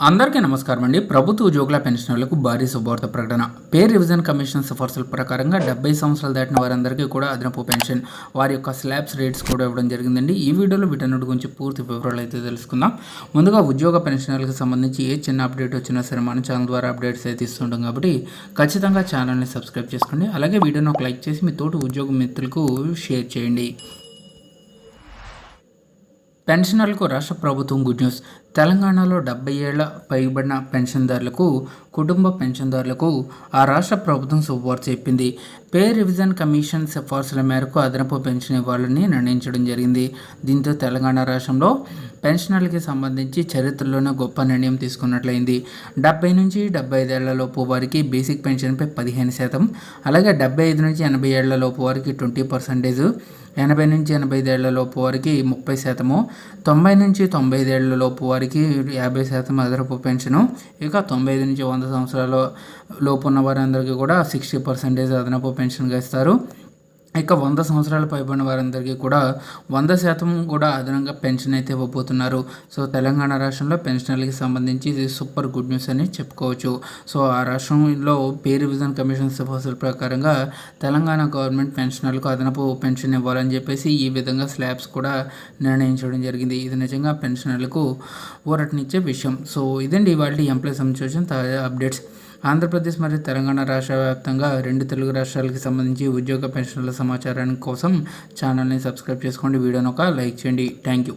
అందరికీ నమస్కారం అండి. ప్రభుత్వ ఉద్యోగుల పెన్షనర్లకు భారీ శుభవార్త ప్రకటన. పే రివిజన్ కమిషన్ సిఫార్సుల ప్రకారంగా డెబ్బై సంవత్సరాలు దాటిన వారందరికీ కూడా అదనపు పెన్షన్ వారి యొక్క స్లాబ్స్ రేట్స్ కూడా ఇవ్వడం జరిగిందండి. ఈ వీడియోలో వీటన్నిటి గురించి పూర్తి వివరాలు అయితే తెలుసుకుందాం. ముందుగా ఉద్యోగ పెన్షనర్లకు సంబంధించి ఏ చిన్న అప్డేట్ వచ్చినా సరే మన ఛానల్ ద్వారా అప్డేట్స్ అయితే ఇస్తుంటాం కాబట్టి ఖచ్చితంగా ఛానల్ని సబ్స్క్రైబ్ చేసుకోండి. అలాగే వీడియోని ఒక లైక్ చేసి మీ తోటి ఉద్యోగ మిత్రులకు షేర్ చేయండి. పెన్షనర్లకు రాష్ట్ర ప్రభుత్వం గుడ్ న్యూస్. తెలంగాణలో డెబ్బై ఏళ్ళ పైబడిన పెన్షన్దారులకు కుటుంబ పెన్షన్దారులకు ఆ రాష్ట్ర ప్రభుత్వం శుభవార్త చెప్పింది. పే రివిజన్ కమిషన్ సిఫార్సుల మేరకు అదనపు పెన్షన్ ఇవ్వాలని నిర్ణయించడం జరిగింది. దీంతో తెలంగాణ రాష్ట్రంలో పెన్షనర్లకి సంబంధించి చరిత్రలోనే గొప్ప నిర్ణయం తీసుకున్నట్లయింది. డెబ్బై నుంచి డెబ్బై ఐదేళ్ళలోపు వారికి బేసిక్ పెన్షన్పై పదిహేను శాతం అలాగే డెబ్బై ఐదు నుంచి ఎనభై ఏళ్ళలోపు వారికి ట్వంటీ పర్సెంటేజ్ ఎనభై నుంచి ఎనభై ఐదేళ్ళలోపు వారికి ముప్పై శాతము తొంభై నుంచి తొంభై ఐదేళ్ళలోపు లోపు వారికి యాభై శాతం అదనపు పెన్షను ఇక తొంభై ఐదు నుంచి వంద సంవత్సరాల లోపు ఉన్న వారందరికీ కూడా సిక్స్టీ పర్సెంటేజ్ అదనపు పెన్షన్గా ఇస్తారు. ఇక వంద సంవత్సరాలు పైబడిన వారందరికీ కూడా వంద శాతం కూడా అదనంగా పెన్షన్ అయితే ఇవ్వబోతున్నారు. సో తెలంగాణ రాష్ట్రంలో పెన్షనర్లకి సంబంధించి ఇది సూపర్ గుడ్ న్యూస్ అని చెప్పుకోవచ్చు. సో ఆ రాష్ట్రంలో పే రివిజన్ కమిషన్ సిఫార్సుల ప్రకారంగా తెలంగాణ గవర్నమెంట్ పెన్షనర్లకు అదనపు పెన్షన్ ఇవ్వాలని చెప్పేసి ఈ విధంగా స్లాబ్స్ కూడా నిర్ణయించడం జరిగింది. ఇది నిజంగా పెన్షనర్లకు ఊరటనిచ్చే విషయం. సో ఇదండి వాళ్ళ ఎంప్లాయ్ సంబంధించిన తాజా అప్డేట్స్. ఆంధ్రప్రదేశ్ మరియు తెలంగాణ రాష్ట్ర వ్యాప్తంగా రెండు తెలుగు రాష్ట్రాలకి సంబంధించి ఉద్యోగ పెన్షన్ల సమాచారాన్ని కోసం ఛానల్ని సబ్స్క్రైబ్ చేసుకోండి. వీడియోని ఒక లైక్ చేయండి. Thank you.